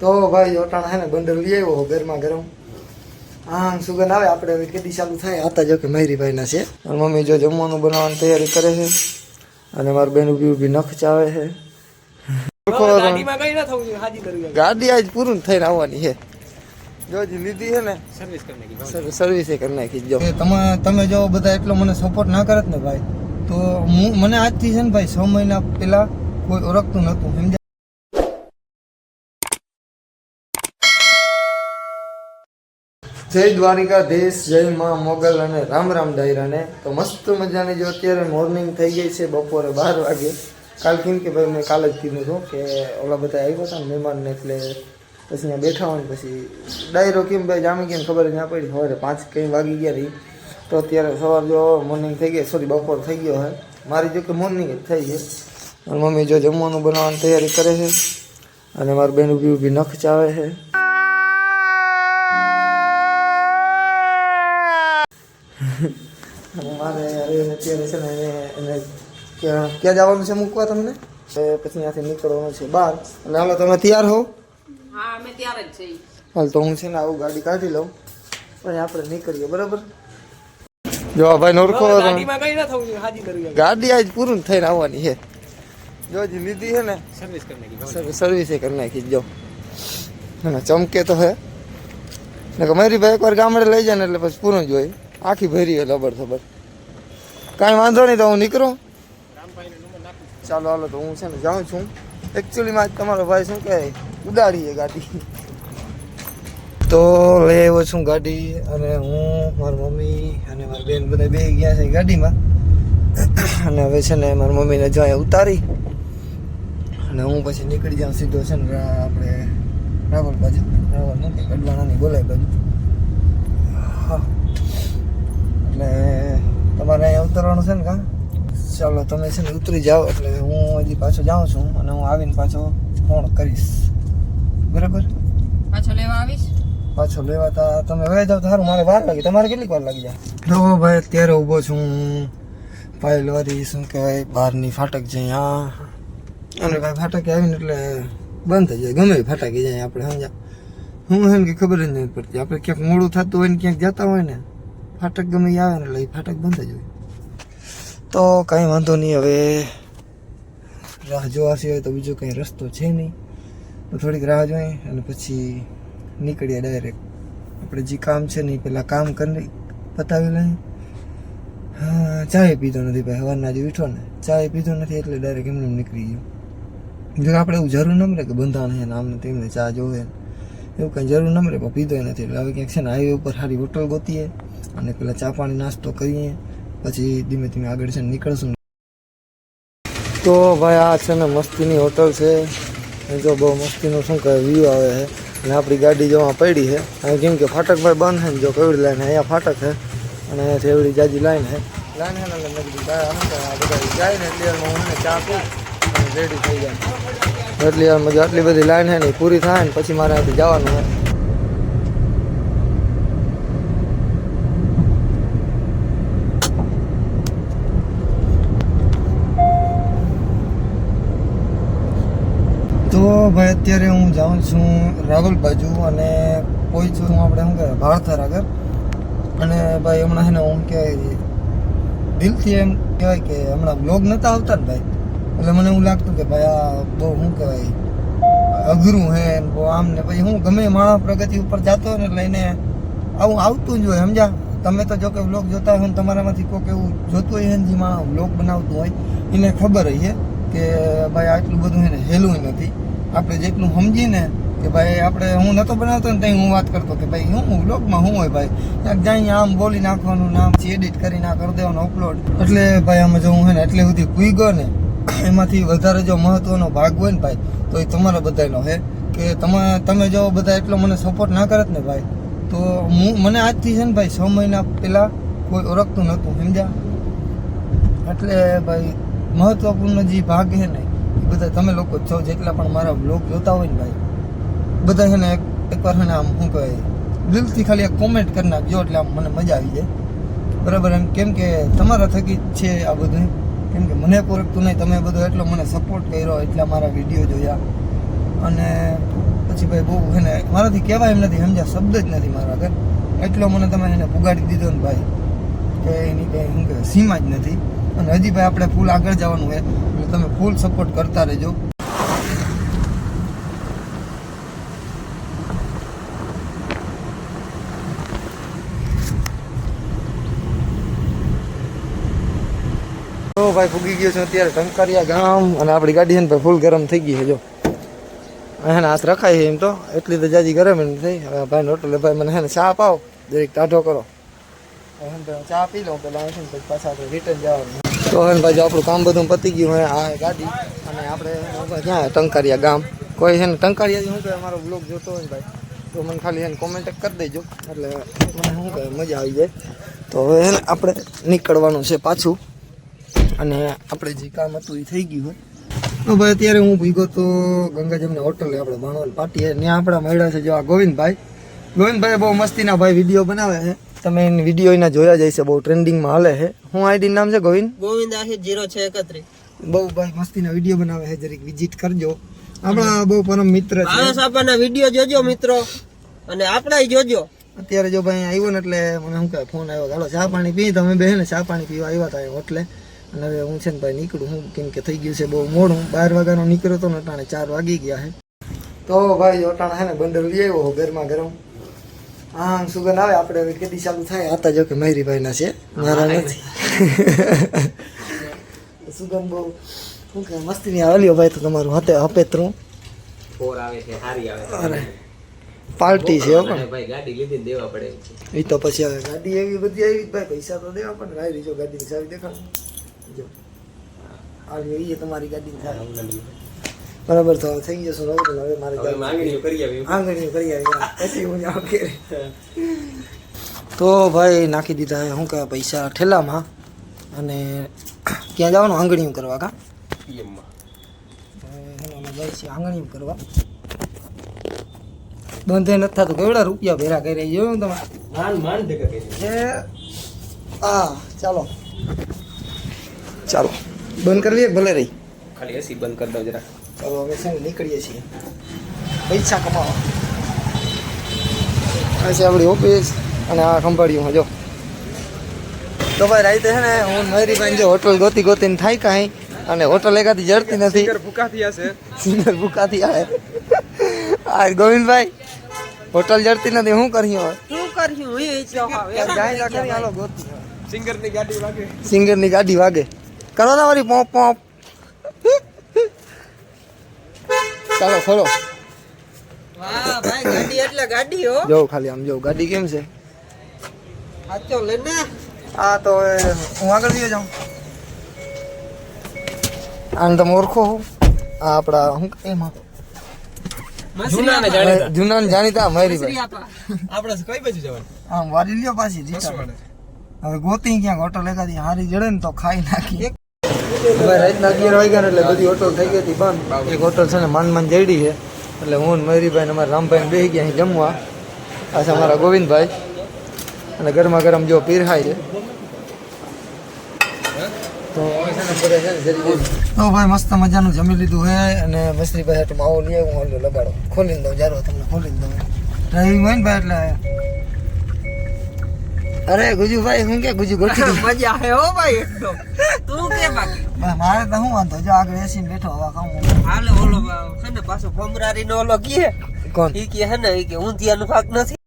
તો ભાઈ ઓટાણા હે ને બંડલ લઈ આવ્યો ઘરમાં ગરમ. હા સુગંધ આવે આપણે હવે કેટલી ચાલુ થાય. આતા જો કે મહેરીભાઈના છે. અને મમ્મી જો જમવાનું બનાવવાની તૈયારી કરે છે. અને મારી બેન ઊભી ઊભી નખ ચાવે છે. ગાડી. આજ પૂરું થઈને આવવાની છે. જો જે લીધી છે ને સર્વિસ સર્વિસ કરી નાખી જો. તમે તમે જો બધા એટલો મને સપોર્ટ ના કરત ને ભાઈ તો હું મને આજથી છે ને ભાઈ છ મહિના પહેલાં કોઈ ઓળખતું નહોતું સમજ્યા જય દ્વારિકાધીશ, જય માં મોગલ અને રામ રામ ડાયરાને. તો મસ્ત મજાની જો અત્યારે મોર્નિંગ થઈ ગઈ છે બપોરે બાર વાગે. કાલ કેમ કે ભાઈ મેં કાલે જ કીધું હતું કે ઓલા બધા આવ્યા હતા મહેમાનને એટલે પછી અહીંયા બેઠા હોય પછી ડાયરો કેમ ભાઈ જામી કેમ ખબર ના પડી. સવારે પાંચ કંઈ વાગી ગયા રહી તો અત્યારે સવાર જો મોર્નિંગ થઈ ગઈ. સોરી બપોર થઈ ગયો હે મારી જો કે મોર્નિંગ જ થઈ ગઈ. મમ્મી જો જમવાનું બનાવવાની તૈયારી કરે છે. અને મારી બેન ઊભી ઊભી નખ ચાવે છે. મારે અરે અત્યારે છે ને એને ક્યાં જવાનું છે મૂકવા તમને? પછી ત્યાંથી નીકળવાનું છે બહાર. એટલે હાલો તમે તૈયાર હો? હા અમે તૈયાર જ છીએ. હાલ તો હું છે ને આવું ગાડી કાઢી લઉં. પછી આપણે નીકળીએ બરાબર? જો ભાઈ ઓળખો તમે. ગાડીમાં કઈ ના થવું જોઈએ હાજી કરવી ગાડી આજ પૂરું થઈને આવવાની છે. જો જી લીધી છે ને સર્વિસ કરી નાખી સર્વિસ કરી નાખી જો. ના ચમકે તો હે. ને કે મારી ભાઈ એકવાર ગામડે લઈ જાય ને એટલે પછી પૂરું જ હોય. આખી ભરી હોય લબર થબર. કાંઈ વાંધો નહીં તો હું નીકળું. ચાલો, હાલો, તો હું છે ને જાઉં છું. એકચ્યુઅલીમાં તમારો ભાઈ શું કહે? ઉડાડીએ ગાડી. તો લઈ આવ્યો છું ગાડી અને હું, મારી મમ્મી અને મારી બેન બધા બે ગયા છે ગાડીમાં. અને હવે છે ને મારી મમ્મીને જો ઉતારી. અને હું પછી નીકળી જાઉં સીધો છે ને આપણે રાવલ બાજુ. રાવલ નથી અડવાણાની બોલાય બાજુ. હા. એટલે તમારે અહીંયા ઉતરવાનું છે ને કા? ચાલો તમે છે ને ઉતરી જાઓ એટલે હું હજી પાછો જાઉં છું અને હું આવીને પાછો ફોન કરીશ. બરાબર? પાછો લેવા આવીશ? પાછો લેવા તા તમે વહી જાવ તો સારું મારે વાર લાગી. તમારે કેટલીક વાર લાગી જાય? તો ભાઈ અત્યારે ઊભો છું પાયલવારી શું કહેવાય બહારની ફાટક છે અહીંયા. અને ભાઈ ફાટકે આવીને એટલે બંધ થઈ જાય. ગમે ફાટકી જાય આપણે સમજા હું એમ કે ખબર જ નથી પડતી. આપણે ક્યાંક મોડું થતું હોય ને ક્યાંક જતા હોય ને. ફાટક ગમે આવે ને એટલે ફાટક બંધ જ હોય. તો કાંઈ વાંધો નહીં, હવે રાહ જોવા સિવાય તો બીજો કંઈ રસ્તો છે નહીં. તો થોડીક રાહ જોઈએ અને પછી નીકળીએ ડાયરેક્ટ આપણે જે કામ છે ને એ પહેલાં કામ કરી પતાવી લઈએ. હા, ચાય પીધો નથી ભાઈ, હવારના જે ઉઠો ને. ચાય પીધો નથી એટલે ડાયરેક્ટ એમને નીકળી ગયો. જો આપણે એવું જરૂર ન મળે કે બંધાણ છે ને આમને તેમને ચા જોવે એવું કંઈ જરૂર ન મળે પણ પીધો નથી. એટલે હવે ક્યાંક છે ને હાઈવે ઉપર સારી હોટલ ગોતીએ. અને પેલા ચા પાણી નાસ્તો કરીએ પછી ધીમે ધીમે આગળ છે ને નીકળશું. તો ભાઈ આ છે ને મસ્તીની હોટલ છે. જો બહુ મસ્તીનું શું કહે વ્યૂ આવે છે. અને આપણી ગાડી જોવા પડી છે. અને કેમ કે ફાટક ભાઈ બંધ છે ને જો કેવડી લાઈન અહીંયા ફાટક છે. અને અહીંયાથી એવડી જાજી લાઈન છે. લાઈન છે ને મેં કીધું બધા જાય ને એટલે હું ચા પી અને રેડી થઈ જાય એટલી મજા આટલી બધી લાઈન છે ને એ પૂરી થાય ને પછી મારે અહીંથી જવાનું છે. તો ભાઈ, અત્યારે હું જાઉં છું રાવલ બાજુ અને કોઈ છું આપણે શું કહેવાય ભાળથર આગળ. અને ભાઈ, હમણાં છે ને હું કહેવાય દિલથી એમ કહેવાય કે હમણાં બ્લોગ નહોતા આવતા ને ભાઈ. એટલે મને એવું લાગતું કે ભાઈ, આ બહુ શું કહેવાય, અઘરું હે બહુ આમ ને ભાઈ હું ગમે માણસ પ્રગતિ ઉપર જતો ને એટલે એને આવું આવતું જ હોય સમજા તમે તો જો કે બ્લોગ જોતા હોય ને તમારામાંથી કોઈક એવું જોતું હોય ને જે માણસ બ્લોગ બનાવતું હોય, એને ખબર હોય છે કે ભાઈ આટલું બધું એને હેલું નથી. આપણે જેટલું સમજીને કે ભાઈ આપણે હું નહોતો બનાવતો ને ત્યાં હું વાત કરતો કે ભાઈ હું બ્લોગમાં શું હોય ભાઈ? ક્યાંક જાય આમ બોલી નાખવાનું નામ એડિટ કરી ના કરી દેવાનું અપલોડ એટલે ભાઈ આમાં જો હું હે ને એટલે સુધી ગયો ને એમાંથી વધારે જો મહત્વનો ભાગ હોય ને ભાઈ, તો એ તમારા બધાનો હે. કે તમે તમે જો બધા એટલો મને સપોર્ટ ના કરત ને ભાઈ, તો હું, મને આજથી છે ને ભાઈ છ મહિના પહેલાં કોઈ ઓળખતું નહોતું સમજ્યા? એટલે ભાઈ મહત્વપૂર્ણ જે ભાગ છે ને, એ બધા તમે લોકો છો, જેટલા પણ મારા બ્લોગ જોતા હોય ને ભાઈ, બધા છે ને એકવાર છે ને આમ શું કહેવાય, દિલથી ખાલી એક કોમેન્ટ કરી નાખજો, એટલે આમ મને મજા આવી જાય. બરાબર, એમ કેમ કે તમારા થકી જ છે આ બધું કેમ કે મને પૂરતું નહીં, તમે બધો એટલો મને સપોર્ટ કર્યો, એટલા મારા વીડિયો જોયા. અને પછી ભાઈ બહુ છે ને, મારાથી કહેવાય એમ નથી, સમજ્યા શબ્દ જ નથી મારા આગળ. એટલો મને તમે એને પુગાડી દીધો ને ભાઈ, કે એની કંઈ શું કહેવાય, સીમા જ નથી. અને હજી ભાઈ આપણે ફૂલ આગળ જવાનું છે. એટલે તમે ફૂલ સપોર્ટ કરતા રહેજો. ભાઈ ફૂગી ગયો છે અત્યારે ટંકારિયા ગામ અને આપણી ગાડી છે ને ભાઈ ફૂલ ગરમ થઈ ગઈ છે જો. એને હાથ રખાય છે એમ તો. એટલી તો જાજી ગરમ એમ થઈ. હવે ભાઈ હોટલે ભાઈ મને છે ને ચા પાવ. જરીક ટાઢો કરો. ચા પી લઉં પેલા પછી રિટર્ન જવાનું. તો હે ભાઈ આપણું કામ બધું પતી ગયું હોય, આ ગાડી. અને આપણે ક્યાં ટંકારિયા ગામ. કોઈ છે ને ટંકારિયાથી શું કહે? મારો બ્લોગ જોતો હોય ભાઈ. તો મને ખાલી એને કોમેન્ટ કરી દેજો. એટલે મને શું કહે? મજા આવી જાય. તો હવે એને આપણે નીકળવાનું છે પાછું. અને આપણે જે કામ હતું એ થઈ ગયું હોય. તો ભાઈ અત્યારે હું ભીગો તો ગંગાજમને હોટલે આપણે ભાણવલ પાર્ટી છે ત્યાં આપણા મળ્યા છે જેવા ગોવિંદભાઈ. ગોવિંદભાઈ બહુ મસ્તીના ભાઈ વીડિયો બનાવે છે. તમે એની વીડિયો એના જોયા છે બહુ ટ્રેન્ડિંગમાં હાલે છે. હું આઈડી નામ છે ગોવિંદ? ગોવિંદ આહિર જીરો છે એકત્રીસ. બહુ ભાઈ મસ્તીના વીડિયો બનાવે છે જરીક વિઝિટ કરજો. આપણા બહુ પરમ મિત્ર છે. ભાવેશ આપવાના વીડિયો જોજો મિત્રો. અને આપણા જોજો. અત્યારે જો ભાઈ આવ્યો ને એટલે મને શું કહે ફોન આવ્યો ચાલો ચા પાણી પી તમે બે ને ચા પાણી પીવા આવ્યા હતા હોટલે અને હવે હું છે ને ભાઈ નીકળું હું કેમ કે થઈ ગયું છે બહુ મોડું. બાર વાગ્યાનો નીકળ્યો હતો ને અટાણે ચાર વાગી ગયા છે. તો ભાઈ અટાણે છે ને બંદર લઈ આવ્યો ઘરમાં ગરમ. હા સુગંધ આવે. આપણે હવે કેદી ચાલુ થાય. આતા જો કે મહેરીભાઈના છે. મારા નથી. સુગંધ બહુ શું કે મસ્તીની આવેલી ભાઈ તો તમારું હાથે હપેતરું. ફોર આવે છે સારી આવે છે. અરે પાર્ટી છે પણ. ભાઈ ગાડી લીધી દેવા પડે એ તો પછી હવે ગાડી એવી બધી આવી ભાઈ પૈસા તો દેવા પણ રાઈ જો ગાડીની સારી દેખાડ. જો. આ એ તમારી ગાડીની ચાવી. બરાબર તો થઈ જશે નવું હવે મારે હવે માંગણીઓ કરી આવી. આંગળીઓ કરી આવી. પછી હું જાઉં ઘેરે. તો ભાઈ નાખી દીધા શું કહેવાય પૈસા ઠેલામાં. અને ક્યાં જવાનું? આંગણીઓ કરવા કા? જાય છે આંગળીઓ કરવા. બંધે નથી થતું કેવડા રૂપિયા ભેરા કરી જોયું તમે? માન માન હા ચાલો. ચાલો. બંધ કરવી ભલે રહી. ખાલી એસી બંધ કરી દો જરા ચાલો હવે છે નીકળીએ છીએ. પૈસા કમાવો. આ છે આપણી ઓફિસ અને આ ખંભાળિયું જો. તો ભાઈ રાતે છે ને હું મહેરીભાઈ જો હોટલ ગોતી ગોતીને થાય કાંઈ અને હોટલ એકાથી જડતી નથી. ભૂકા થયા છે. સિંગર ભૂકાથી આવે આ ગોવિંદભાઈ હોટલ જડતી નથી શું કર્યું હવે? શું કર્યું? એ તો હવે જાય ના હાલો ગોતી. સિંગરની ગાડી વાગે. સિંગરની ગાડી વાગે. કરો ને મારી પોપ પોપ. ચાલો ખોલો વાહ ભાઈ ગાડી એટલે ગાડી હો. જો ખાલી આમ જો ગાડી કેમ છે? સાચો લે આ તો હું આગળ જઈએ જાઉં. આને તમે ઓળખો આ આપણા શું એમાં. જૂના ને જાણીતા. જૂના ને જાણીતા મહેરીભાઈ આપણે કઈ બાજુ જવાનું? આમ વારી લ્યો પાછી હવે ગોતી ક્યાંક હોટલ એકાદી હારી જડે ને તો ખાઈ નાખી. હવે રાતના અગિયાર વાગ્યા એટલે બધી હોટલ થઈ ગઈ હતી બંધ. એક હોટલ છે ને માન માન છે. એટલે હું મયુરીભાઈ અમારા રામભાઈ બેસી ગયા અહીં જમવા. આ છે અમારા ગોવિંદભાઈ. અને ગરમા ગરમ જો પીરહાય છે. તો ભાઈ મસ્ત મજાનું જમી લીધું હે અને મસ્ત્રીભાઈ હાટું માવો લઈ હું લગાડો ખોલીને દઉં, જારો તમને ખોલીને દઉં. ડ્રાઇવિંગ હોય ને ભાઈ એટલે અરે ગુજુભાઈ હું કે ગુજુ ગોઠી મજા આવે હો ભાઈ એકદમ. તું કે બાકી? મારે તો હું વાંધો? જો આગળ એસી બેઠો હવા ખાઉં હાલે ઓલો છે ને પાછો ભમરારી નો ઓલો કીએ કોણ? ઈ કે હે ને ઈ કે ઊંધિયાનું ભાગ નથી.